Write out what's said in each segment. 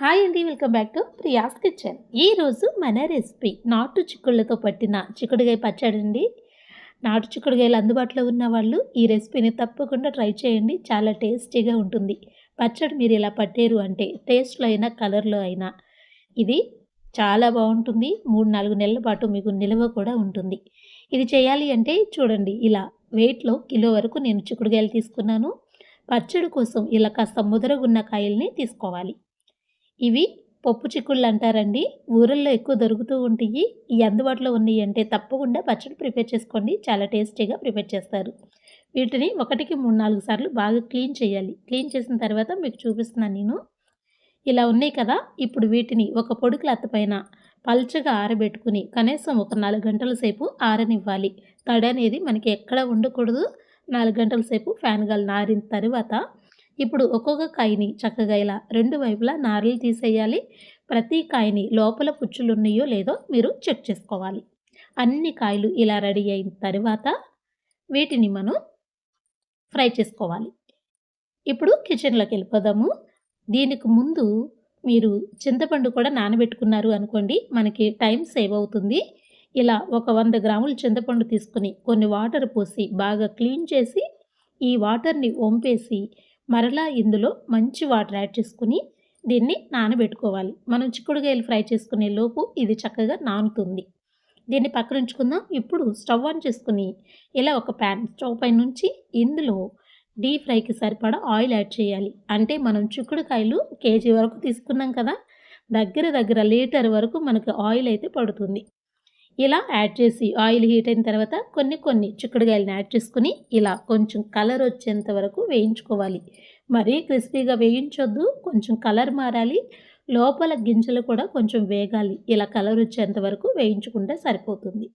Hi అండి welcome back to Priya's kitchen. ఈరోజు మన రెసిపీ నాటు చిక్కుళ్ళతో పట్టిన చిక్కుడుగాయ పచ్చడి అండి. నాటు చిక్కుడుగాయలు అందుబాటులో ఉన్న వాళ్ళు ఈ రెసిపీని తప్పకుండా ట్రై చేయండి చాలా టేస్టీగా ఉంటుంది. పచ్చడి మీరు ఇలా పట్టారు అంటే టేస్ట్లో అయినా కలర్లో అయినా ఇది చాలా బాగుంటుంది. మూడు నాలుగు నెలల పాటు మీకు నిల్వ కూడా ఉంటుంది. ఇది చేయాలి అంటే చూడండి ఇలా వెయిట్లో కిలో వరకు నేను చిక్కుడుగాయలు తీసుకున్నాను. పచ్చడి కోసం ఇలా కాస్త ముదరగున్న కాయల్ని తీసుకోవాలి. ఇవి పప్పు చిక్కుళ్ళు అంటారండి. ఊరల్లో ఎక్కువ దొరుకుతూ ఉంటాయి. ఈ అందుబాటులో ఉన్నాయి అంటే తప్పకుండా పచ్చడి ప్రిపేర్ చేసుకోండి. చాలా టేస్టీగా ప్రిపేర్ చేస్తారు. వీటిని ఒకటికి మూడు నాలుగు సార్లు బాగా క్లీన్ చేయాలి. క్లీన్ చేసిన తర్వాత మీకు చూపిస్తున్నాను నేను. ఇలా ఉన్నాయి కదా. ఇప్పుడు వీటిని ఒక పొడి క్లాత్ పైన పల్చగా ఆరబెట్టుకుని కనీసం ఒక నాలుగు గంటల సేపు ఆరనివ్వాలి. తడి అనేది మనకి ఎక్కడ ఉండకూడదు. నాలుగు గంటల సేపు ఫ్యాన్ గాలి నారిన తర్వాత ఇప్పుడు ఒక్కొక్క కాయని చక్కగా ఇలా రెండు వైపులా నారలు తీసేయాలి. ప్రతి కాయని లోపల పుచ్చులు ఉన్నాయో లేదో మీరు చెక్ చేసుకోవాలి. అన్ని కాయలు ఇలా రెడీ అయిన తర్వాత వీటిని మనం ఫ్రై చేసుకోవాలి. ఇప్పుడు కిచెన్లోకి వెళ్ళిపోదాము. దీనికి ముందు మీరు చింతపండు కూడా నానబెట్టుకున్నారు అనుకోండి మనకి టైం సేవ్ అవుతుంది. ఇలా ఒక వంద గ్రాముల చింతపండు తీసుకుని కొన్ని వాటర్ పోసి బాగా క్లీన్ చేసి ఈ వాటర్ని వంపేసి మరలా ఇందులో మంచి వాటర్ యాడ్ చేసుకుని దీన్ని నానబెట్టుకోవాలి. మనం చిక్కుడుగాయలు ఫ్రై చేసుకునే లోపు ఇది చక్కగా నానుతుంది. దీన్ని పక్కన ఉంచుకుందాం. ఇప్పుడు స్టవ్ ఆన్ చేసుకుని ఇలా ఒక ప్యాన్ స్టవ్ పై నుంచి ఇందులో డీప్ ఫ్రైకి సరిపడా ఆయిల్ యాడ్ చేయాలి. అంటే మనం చిక్కుడుకాయలు కేజీ వరకు తీసుకున్నాం కదా దగ్గర దగ్గర లీటర్ వరకు మనకు ఆయిల్ అయితే పడుతుంది. ఇలా యాడ్ చేసి ఆయిల్ హీట్ అయిన తర్వాత కొన్ని కొన్ని చిక్కుడుగాయలను యాడ్ చేసుకుని ఇలా కొంచెం కలర్ వచ్చేంత వరకు వేయించుకోవాలి. మరీ క్రిస్పీగా వేయించొద్దు కొంచెం కలర్ మారాలి. లోపల గింజలు కూడా కొంచెం వేగాలి. ఇలా కలర్ వచ్చేంత వరకు వేయించుకుంటే సరిపోతుంది.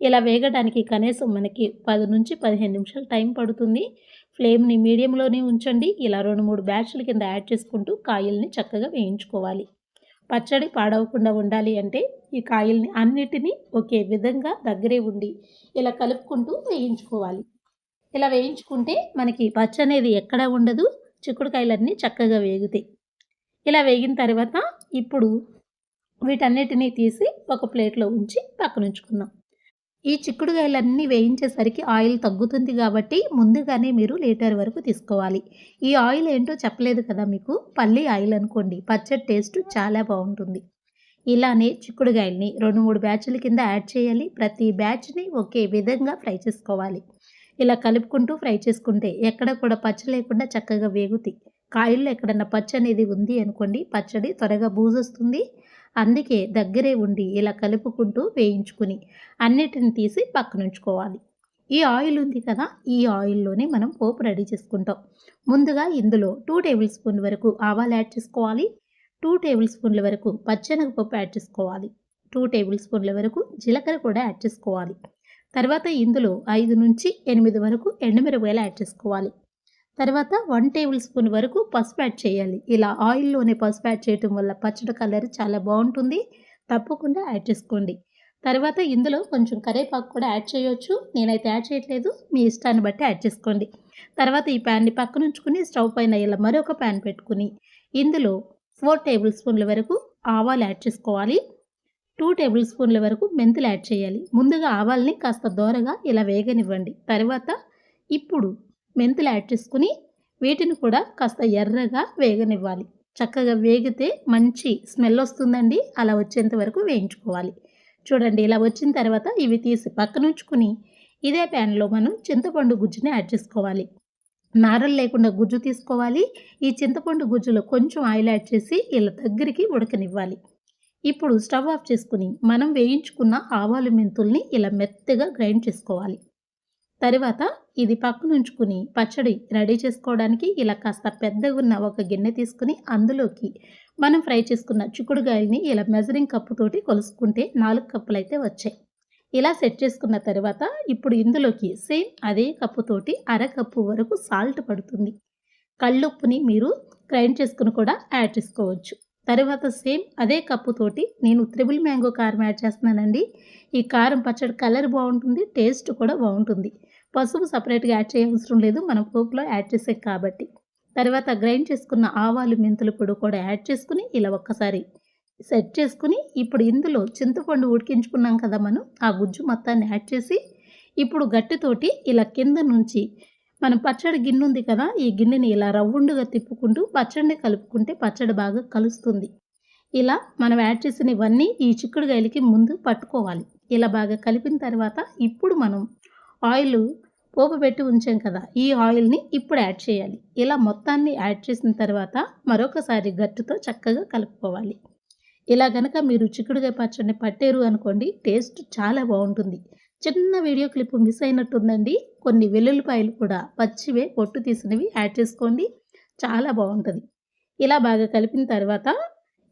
ఇలా వేగడానికి కనీసం మనకి పది నుంచి పదిహేను నిమిషాలు టైం పడుతుంది. ఫ్లేమ్ని మీడియంలోనే ఉంచండి. ఇలా రెండు మూడు బ్యాచ్ల కింద యాడ్ చేసుకుంటూ కాయల్ని చక్కగా వేయించుకోవాలి. పచ్చడి పాడవకుండా ఉండాలి అంటే ఈ కాయల్ని అన్నిటినీ ఒకే విధంగా దగ్గరే ఉండి ఇలా కలుపుకుంటూ వేయించుకోవాలి. ఇలా వేయించుకుంటే మనకి పచ్చ అనేది ఎక్కడ ఉండదు చిక్కుడుకాయలన్నీ చక్కగా వేగుతాయి. ఇలా వేగిన తర్వాత ఇప్పుడు వీటన్నిటినీ తీసి ఒక ప్లేట్లో ఉంచి పక్కన ఉంచుకుందాం ఈ చిక్కుడుకాయలన్నీ వేయించేసరికి ఆయిల్ తగ్గుతుంది కాబట్టి ముందుగానే మీరు లీటర్ వరకు తీసుకోవాలి. ఈ ఆయిల్ ఏంటో చెప్పలేదు కదా మీకు? పల్లి ఆయిల్ అనుకోండి. పచ్చడి టేస్ట్ చాలా బాగుంటుంది. ఇలానే చిక్కుడుకాయల్ని రెండు మూడు బ్యాచ్ల కింద యాడ్ చేయాలి. ప్రతి బ్యాచ్ని ఒకే విధంగా ఫ్రై చేసుకోవాలి. ఇలా కలుపుకుంటూ ఫ్రై చేసుకుంటే ఎక్కడ కూడా పచ్చ లేకుండా చక్కగా వేగుతాయి. కాయల్లో ఎక్కడన్నా పచ్చ అనేది ఉంది అనుకోండి పచ్చడి త్వరగా బూజొస్తుంది. అందుకే దగ్గరే ఉండి ఇలా కలుపుకుంటూ వేయించుకుని అన్నిటిని తీసి పక్కన ఉంచుకోవాలి ఈ ఆయిల్ ఉంది కదా ఈ ఆయిల్లోనే మనం పోపు రెడీ చేసుకుంటాం. ముందుగా ఇందులో టూ టేబుల్ స్పూన్ వరకు ఆవాలు యాడ్ చేసుకోవాలి. టూ టేబుల్ స్పూన్ల వరకు పచ్చనగపప్పు యాడ్ చేసుకోవాలి. టూ టేబుల్ స్పూన్ల వరకు జీలకర్ర కూడా యాడ్ చేసుకోవాలి. తర్వాత ఇందులో ఐదు నుంచి ఎనిమిది వరకు ఎండుమిరపకాయలు యాడ్ చేసుకోవాలి. తర్వాత వన్ టేబుల్ స్పూన్ వరకు పసుపు యాడ్ చేయాలి. ఇలా ఆయిల్లోనే పసుపు యాడ్ చేయటం వల్ల పచ్చడి కలర్ చాలా బాగుంటుంది. తప్పకుండా యాడ్ చేసుకోండి. తర్వాత ఇందులో కొంచెం కరేపాకు కూడా యాడ్ చేయొచ్చు. నేనైతే యాడ్ చేయట్లేదు. మీ ఇష్టాన్ని బట్టి యాడ్ చేసుకోండి. తర్వాత ఈ ప్యాన్ని పక్కన ఉంచుకుని స్టవ్ పైన ఇలా మరొక ప్యాన్ పెట్టుకుని ఇందులో ఫోర్ టేబుల్ స్పూన్ల వరకు ఆవాలు యాడ్ చేసుకోవాలి. టూ టేబుల్ స్పూన్ల వరకు మెంతులు యాడ్ చేయాలి. ముందుగా ఆవాల్ని కాస్త దోరగా ఇలా వేగనివ్వండి. తర్వాత ఇప్పుడు మెంతులు యాడ్ చేసుకుని వీటిని కూడా కాస్త ఎర్రగా వేగనివ్వాలి. చక్కగా వేగితే మంచి స్మెల్ వస్తుందండి. అలా వచ్చేంత వరకు వేయించుకోవాలి. చూడండి ఇలా వచ్చిన తర్వాత ఇవి తీసి పక్కన ఉంచుకుని ఇదే ప్యాన్లో మనం చింతపండు గుజ్జుని యాడ్ చేసుకోవాలి. నారలు లేకుండా గుజ్జు తీసుకోవాలి. ఈ చింతపండు గుజ్జులో కొంచెం ఆయిల్ యాడ్ చేసి ఇలా దగ్గరికి ఉడకనివ్వాలి. ఇప్పుడు స్టవ్ ఆఫ్ చేసుకుని మనం వేయించుకున్న ఆవాలు మెంతుల్ని ఇలా మెత్తగా గ్రైండ్ చేసుకోవాలి. తర్వాత ఇది పక్కనుంచుకుని పచ్చడి రెడీ చేసుకోవడానికి ఇలా కాస్త పెద్దగా ఉన్న ఒక గిన్నె తీసుకుని అందులోకి మనం ఫ్రై చేసుకున్న చిక్కుడుగాయల్ని ఇలా మెజరింగ్ కప్పుతోటి కొలుసుకుంటే నాలుగు కప్పులు అయితే వచ్చాయి. ఇలా సెట్ చేసుకున్న తర్వాత ఇప్పుడు ఇందులోకి సేమ్ అదే కప్పుతోటి అరకప్పు వరకు సాల్ట్ పడుతుంది. కళ్ళుప్పుని మీరు గ్రైండ్ చేసుకుని కూడా యాడ్ చేసుకోవచ్చు. తర్వాత సేమ్ అదే కప్పుతోటి నేను త్రిబుల్ మ్యాంగో కారం యాడ్ చేస్తున్నానండి. ఈ కారం పచ్చడి కలర్ బాగుంటుంది టేస్ట్ కూడా బాగుంటుంది. పసుపు సపరేట్గా యాడ్ చేయవసరం లేదు మనం పోపులో యాడ్ చేసే కాబట్టి. తర్వాత గ్రైండ్ చేసుకున్న ఆవాలు మెంతుల పొడి కూడా యాడ్ చేసుకుని ఇలా ఒక్కసారి సెట్ చేసుకుని ఇప్పుడు ఇందులో చింతపండు ఉడికించుకున్నాం కదా మనం ఆ గుజ్జు మొత్తాన్ని యాడ్ చేసి ఇప్పుడు గట్టితోటి ఇలా కింద నుంచి మనం పచ్చడి గిన్నె ఉంది కదా ఈ గిన్నెని ఇలా రవ్వుండుగా తిప్పుకుంటూ పచ్చడిని కలుపుకుంటే పచ్చడి బాగా కలుస్తుంది. ఇలా మనం యాడ్ చేసిన ఇవన్నీ ఈ చిక్కుడుగాయలకి ముందు పట్టుకోవాలి. ఇలా బాగా కలిపిన తర్వాత ఇప్పుడు మనం ఆయిల్ పోపు పెట్టి ఉంచాం కదా ఈ ఆయిల్ని ఇప్పుడు యాడ్ చేయాలి. ఇలా మొత్తాన్ని యాడ్ చేసిన తర్వాత మరొకసారి గట్టుతో చక్కగా కలుపుకోవాలి. ఇలా గనక మీరు చిక్కుడుగాయ పచ్చడిని పట్టారు అనుకోండి టేస్ట్ చాలా బాగుంటుంది. చిన్న వీడియో క్లిప్ మిస్ అయినట్టుందండి. కొన్ని వెల్లుల్లిపాయలు కూడా పచ్చివే పొట్టు తీసినవి యాడ్ చేసుకోండి. చాలా బాగుంటుంది. ఇలా బాగా కలిపిన తర్వాత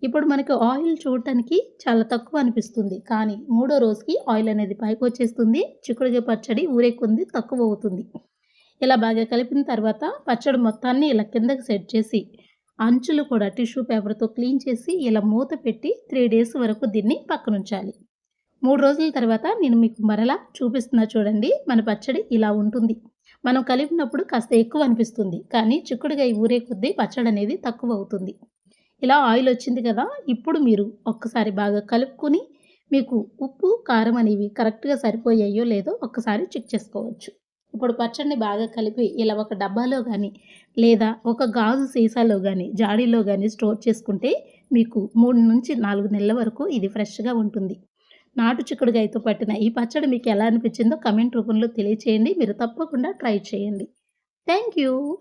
ఇప్పుడు మనకి ఆయిల్ చూడటానికి చాలా తక్కువ అనిపిస్తుంది. కానీ మూడో రోజుకి ఆయిల్ అనేది పైకి వచ్చేస్తుంది. చిక్కుడుగాయ పచ్చడి ఊరేకుంది తక్కువ అవుతుంది. ఇలా బాగా కలిపిన తర్వాత పచ్చడి మొత్తాన్ని ఇలా కిందకి సెట్ చేసి అంచులు కూడా టిష్యూ పేపర్తో క్లీన్ చేసి ఇలా మూత పెట్టి త్రీ డేస్ వరకు దీన్ని పక్కనుంచాలి. మూడు రోజుల తర్వాత నేను మీకు మరలా చూపిస్తున్నా చూడండి. మన పచ్చడి ఇలా ఉంటుంది. మనం కలిపినప్పుడు కాస్త ఎక్కువ అనిపిస్తుంది. కానీ చిక్కుడుగాయ ఊరే కొద్దీ పచ్చడి అనేది తక్కువ అవుతుంది. ఇలా ఆయిల్ వచ్చింది కదా ఇప్పుడు మీరు ఒక్కసారి బాగా కలుపుకొని మీకు ఉప్పు కారం అనేవి కరెక్ట్గా సరిపోయాయో లేదో ఒక్కసారి చెక్ చేసుకోవచ్చు. ఇప్పుడు పచ్చడిని బాగా కలిపి ఇలా ఒక డబ్బాలో కానీ లేదా ఒక గాజు సీసాలో కానీ జాడీలో కానీ స్టోర్ చేసుకుంటే మీకు మూడు నుంచి నాలుగు నెలల వరకు ఇది ఫ్రెష్గా ఉంటుంది. నాటు చిక్కుడుగాయతో పట్టిన ఈ పచ్చడి మీకు ఎలా అనిపించిందో కమెంట్ రూపంలో తెలియచేయండి. మీరు తప్పకుండా ట్రై చేయండి. Thank you.